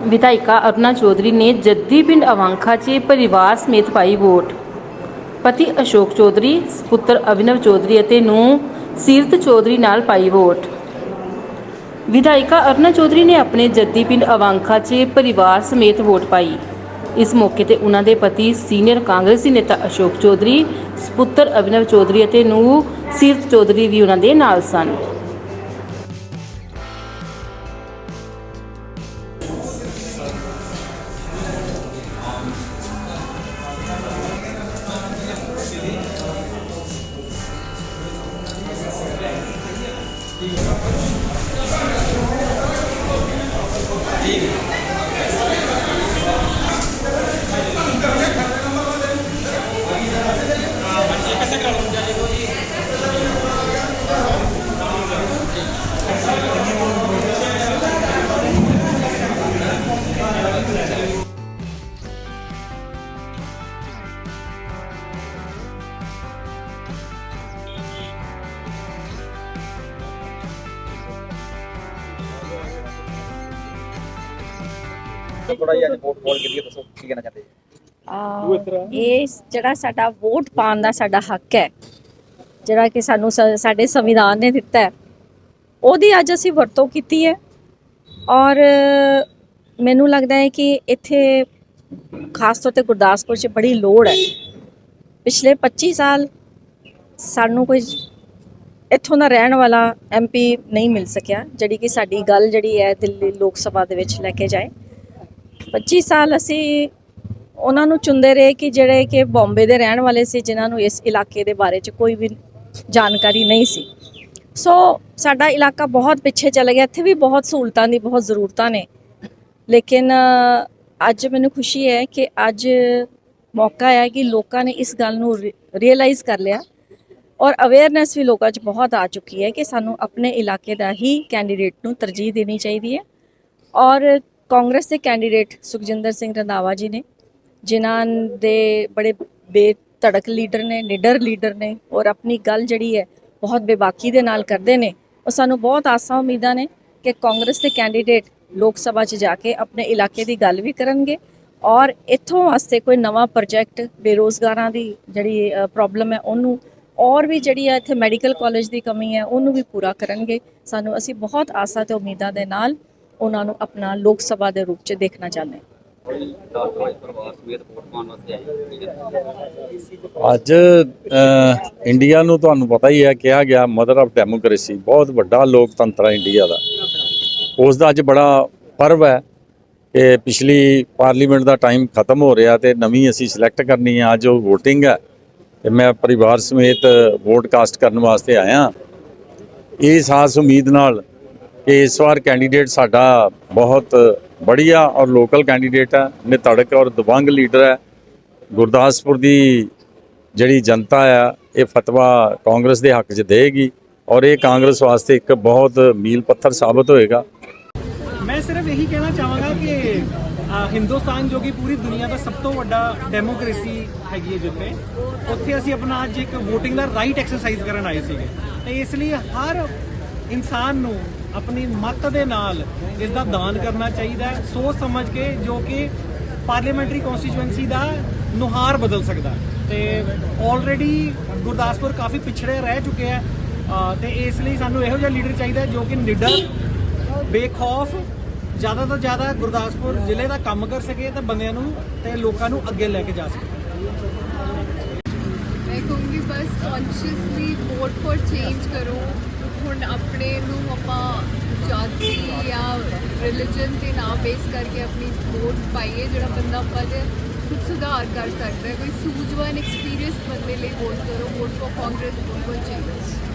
ਵਿਧਾਇਕਾ ਅਰੁਣਾ ਚੌਧਰੀ ਨੇ ਜੱਦੀ ਪਿੰਡ ਅਵਾਂਖਾ 'ਚ ਪਰਿਵਾਰ ਸਮੇਤ ਪਾਈ ਵੋਟ। ਪਤੀ ਅਸ਼ੋਕ ਚੌਧਰੀ, ਪੁੱਤਰ ਅਭਿਨਵ ਚੌਧਰੀ ਅਤੇ ਨੂੰ ਸੀਰਤ ਚੌਧਰੀ ਨਾਲ ਪਾਈ ਵੋਟ। ਵਿਧਾਇਕਾ ਅਰੁਣਾ ਚੌਧਰੀ ਨੇ ਆਪਣੇ ਜੱਦੀ ਪਿੰਡ ਅਵਾਂਖਾ 'ਚ ਪਰਿਵਾਰ ਸਮੇਤ ਵੋਟ ਪਾਈ। ਇਸ ਮੌਕੇ ਤੇ ਉਹਨਾਂ ਦੇ ਪਤੀ ਸੀਨੀਅਰ ਕਾਂਗਰਸੀ ਨੇਤਾ ਅਸ਼ੋਕ ਚੌਧਰੀ, ਪੁੱਤਰ ਅਭਿਨਵ ਚੌਧਰੀ ਅਤੇ ਨੂੰ ਸੀਰਤ ਚੌਧਰੀ ਵੀ ਉਹਨਾਂ ਦੇ ਨਾਲ ਸਨ। ਥੋੜਾ ਜਿਹਾ ਵੋਟ ਬੋਲ ਕੇ ਲਈ ਦੱਸੋ ਕੀ ਕਹਿਣਾ ਚਾਹਦੇ ਅਹ ਇਹ ਜਿਹੜਾ ਸਾਡਾ ਵੋਟ ਪਾਉਣ ਦਾ ਸਾਡਾ ਹੱਕ ਹੈ ਜਿਹੜਾ ਕਿ ਸਾਨੂੰ ਸ- ਸਾਡੇ ਸੰਵਿਧਾਨ ਨੇ ਦਿੱਤਾ ਹੈ ਉਹਦੀ ਅੱਜ ਅਸੀਂ ਵਰਤੋਂ ਕੀਤੀ ਹੈ ਔਰ ਮੈਨੂੰ ਲੱਗਦਾ ਹੈ ਕਿ ਇੱਥੇ ਖਾਸ ਤੌਰ ਤੇ ਗੁਰਦਾਸਪੁਰ 'ਚ ਬੜੀ ਲੋੜ ਹੈ। ਪਿਛਲੇ 25 ਸਾਲ ਸਾਨੂੰ ਕੋਈ ਇੱਥੋਂ ਦਾ ਰਹਿਣ ਵਾਲਾ ਐਮਪੀ ਨਹੀਂ ਮਿਲ ਸਕਿਆ ਜਿਹੜੀ ਕਿ ਸਾਡੀ ਗੱਲ ਜਿਹੜੀ ਹੈ ਦਿੱਲੀ ਲੋਕ ਸਭਾ ਦੇ ਵਿੱਚ ਲੈ ਕੇ ਜਾਏ। 25 ਸਾਲ ਅਸੀਂ ਉਹਨਾਂ ਨੂੰ ਚੁੰਦੇ ਰਹੇ ਕਿ ਜਿਹੜੇ ਕਿ ਬੰਬੇ ਦੇ ਰਹਿਣ ਵਾਲੇ ਸੀ, ਜਿਨ੍ਹਾਂ ਨੂੰ ਇਸ ਇਲਾਕੇ ਦੇ ਬਾਰੇ 'ਚ ਕੋਈ ਵੀ ਜਾਣਕਾਰੀ ਨਹੀਂ ਸੀ। ਸੋ ਸਾਡਾ ਇਲਾਕਾ ਬਹੁਤ ਪਿੱਛੇ ਚਲਾ ਗਿਆ। ਇੱਥੇ ਵੀ ਬਹੁਤ ਸਹੂਲਤਾਂ ਦੀ, ਬਹੁਤ ਜ਼ਰੂਰਤਾਂ ਨੇ। ਲੇਕਿਨ ਅੱਜ ਮੈਨੂੰ ਖੁਸ਼ੀ ਹੈ ਕਿ ਅੱਜ ਮੌਕਾ ਹੈ ਕਿ ਲੋਕਾਂ ਨੇ ਇਸ ਗੱਲ ਨੂੰ ਰੀਅਲਾਈਜ਼ ਕਰ ਲਿਆ। ਔਰ ਅਵੇਅਰਨੈਸ ਵੀ ਲੋਕਾਂ 'ਚ ਬਹੁਤ ਆ ਚੁੱਕੀ ਹੈ ਕਿ ਸਾਨੂੰ ਆਪਣੇ ਇਲਾਕੇ ਦਾ ਹੀ ਕੈਂਡੀਡੇਟ ਨੂੰ ਤਰਜੀਹ ਦੇਣੀ ਚਾਹੀਦੀ ਹੈ। ਔਰ ਕਾਂਗਰਸ ਦੇ ਕੈਂਡੀਡੇਟ ਸੁਖਜਿੰਦਰ ਸਿੰਘ ਰੰਧਾਵਾ ਜੀ ਨੇ, ਜਿਨ੍ਹਾਂ ਦੇ ਬੜੇ ਬੇਧੜਕ ਲੀਡਰ ਨੇ, ਨਿਡਰ ਲੀਡਰ ਨੇ ਔਰ ਆਪਣੀ ਗੱਲ ਜਿਹੜੀ ਹੈ ਬਹੁਤ ਬੇਬਾਕੀ ਦੇ ਨਾਲ ਕਰਦੇ ਨੇ, ਉਹ ਸਾਨੂੰ ਬਹੁਤ ਆਸਾਂ ਉਮੀਦਾਂ ਨੇ ਕਿ ਕਾਂਗਰਸ ਦੇ ਕੈਂਡੀਡੇਟ ਲੋਕ ਸਭਾ 'ਚ ਜਾ ਕੇ ਆਪਣੇ ਇਲਾਕੇ ਦੀ ਗੱਲ ਵੀ ਕਰਨਗੇ ਔਰ ਇੱਥੋਂ ਵਾਸਤੇ ਕੋਈ ਨਵਾਂ ਪ੍ਰੋਜੈਕਟ ਬੇਰੋਜ਼ਗਾਰਾਂ ਦੀ ਜਿਹੜੀ ਪ੍ਰੋਬਲਮ ਹੈ, ਉਹਨੂੰ ਔਰ ਵੀ ਜਿਹੜੀ ਹੈ ਇੱਥੇ ਮੈਡੀਕਲ ਕਾਲਜ ਦੀ ਕਮੀ ਹੈ, ਉਹਨੂੰ ਵੀ ਪੂਰਾ ਕਰਨਗੇ। ਸਾਨੂੰ ਅਸੀਂ ਬਹੁਤ ਆਸਾਂ ਤੇ ਉਮੀਦਾਂ ਦੇ ਨਾਲ ਉਹਨਾਂ ਨੂੰ ਆਪਣਾ ਲੋਕ ਸਭਾ ਦੇ ਰੂਪ 'ਚ ਦੇਖਣਾ ਚਾਹੁੰਦੇ ਹਾਂ। ਅੱਜ ਇੰਡੀਆ ਨੂੰ ਤੁਹਾਨੂੰ ਪਤਾ ਹੀ ਹੈ, ਕਿਹਾ ਗਿਆ ਮਦਰ ਆਫ ਡੈਮੋਕ੍ਰੇਸੀ, ਬਹੁਤ ਵੱਡਾ ਲੋਕਤੰਤਰ ਹੈ ਇੰਡੀਆ ਦਾ। ਉਸ ਦਾ ਅੱਜ ਬੜਾ ਪਰਵ ਹੈ ਕਿ ਪਿਛਲੀ ਪਾਰਲੀਮੈਂਟ ਦਾ ਟਾਈਮ ਖਤਮ ਹੋ ਰਿਹਾ ਤੇ ਨਵੀਂ ਅਸੀਂ ਸਿਲੈਕਟ ਕਰਨੀ ਹੈ, ਅੱਜ ਉਹ VOTING ਹੈ। ਤੇ ਮੈਂ ਪਰਿਵਾਰ ਸਮੇਤ ਵੋਟ ਕਾਸਟ ਕਰਨ ਵਾਸਤੇ ਆਇਆ। ਇਹ ਆਸ ਉਮੀਦ ਨਾਲ ਕਿ ਇਸ ਵਾਰ ਕੈਂਡੀਡੇਟ ਸਾਡਾ ਬਹੁਤ ਬੜੀਆ ਔਰ ਲੋਕਲ ਕੈਂਡੀਡੇਟ ਹੈ ਨਿਤੜਕ ਔਰ ਦਬੰਗ ਲੀਡਰ ਹੈ। ਗੁਰਦਾਸਪੁਰ ਦੀ ਜਿਹੜੀ ਜਨਤਾ ਆ ਇਹ ਫਤਵਾ ਕਾਂਗਰਸ ਦੇ ਹੱਕ 'ਚ ਦੇਗੀ ਔਰ ਇਹ ਕਾਂਗਰਸ ਵਾਸਤੇ ਇੱਕ ਬਹੁਤ ਮੀਲ ਪੱਥਰ ਸਾਬਤ ਹੋਏਗਾ। ਮੈਂ ਸਿਰਫ ਇਹੀ ਕਹਿਣਾ ਚਾਹਾਂਗਾ ਕਿ ਹਿੰਦੁਸਤਾਨ ਜੋ ਕਿ ਪੂਰੀ ਦੁਨੀਆ ਦਾ ਸਭ ਤੋਂ ਵੱਡਾ ਡੈਮੋਕ੍ਰੇਸੀ ਹੈਗੀ ਹੈ ਜਿੱਥੇ, ਉੱਥੇ ਅਸੀਂ ਆਪਣਾ ਅੱਜ ਇੱਕ VOTING ਦਾ ਰਾਈਟ ਐਕਸਰਸਾਈਜ਼ ਕਰਨ ਆਏ ਸੀਗੇ। ਤੇ ਇਸ ਲਈ ਹਰ ਇਨਸਾਨ ਨੂੰ ਆਪਣੀ ਮਤ ਦੇ ਨਾਲ ਇਸ ਦਾ ਦਾਨ ਕਰਨਾ ਚਾਹੀਦਾ ਹੈ। ਸੋਚ ਸਮਝ ਕੇ ਜੋ ਕਿ ਪਾਰਲੀਮੈਂਟਰੀ ਕਨਸਟੀਚੁਐਂਸੀ ਦਾ ਨੁਹਾਰ ਬਦਲ ਸਕਦਾ ਹੈ। ਤੇ ਆਲਰੇਡੀ ਗੁਰਦਾਸਪੁਰ ਕਾਫੀ ਪਿਛੜੇ ਰਹਿ ਚੁੱਕੇ ਆ। ਅ, ਤੇ ਇਸ ਲਈ ਸਾਨੂੰ ਇਹੋ ਜਿਹਾ ਲੀਡਰ ਚਾਹੀਦਾ ਜੋ ਕਿ ਨਿਡਰ ਬੇਖੌਫ ਜ਼ਿਆਦਾ ਤੋਂ ਜ਼ਿਆਦਾ ਗੁਰਦਾਸਪੁਰ ਜ਼ਿਲ੍ਹੇ ਦਾ ਕੰਮ ਕਰ ਸਕੇ ਤੇ ਬੰਦਿਆਂ ਨੂੰ ਤੇ ਲੋਕਾਂ ਨੂੰ ਅੱਗੇ ਲੈ ਕੇ ਜਾ ਸਕੇ। ਮੈਂ ਕਹੂੰਗੀ ਬਸ ਕੌਨਸ਼ੀਅਸਲੀ ਵੋਟ ਫॉर ਚੇਂਜ ਕਰੋ। ਹੁਣ ਆਪਣੇ ਨੂੰ ਆਪਾਂ ਜਾਤੀ ਜਾਂ ਰਿਲੀਜਨ ਤੇ ਨਾ ਬੇਸ ਕਰਕੇ ਆਪਣੀ ਵੋਟ ਪਾਈਏ, ਜਿਹੜਾ ਬੰਦਾ ਆਪਾਂ ਦੇ ਕੁਝ ਸੁਧਾਰ ਕਰ ਸਕਦਾ ਹੈ, ਕੋਈ ਸੂਝਵਾਨ ਐਕਸਪੀਰੀਅੰਸ ਬੰਦੇ ਲਈ ਵੋਟ ਕਰੋ vote for Congress vote for change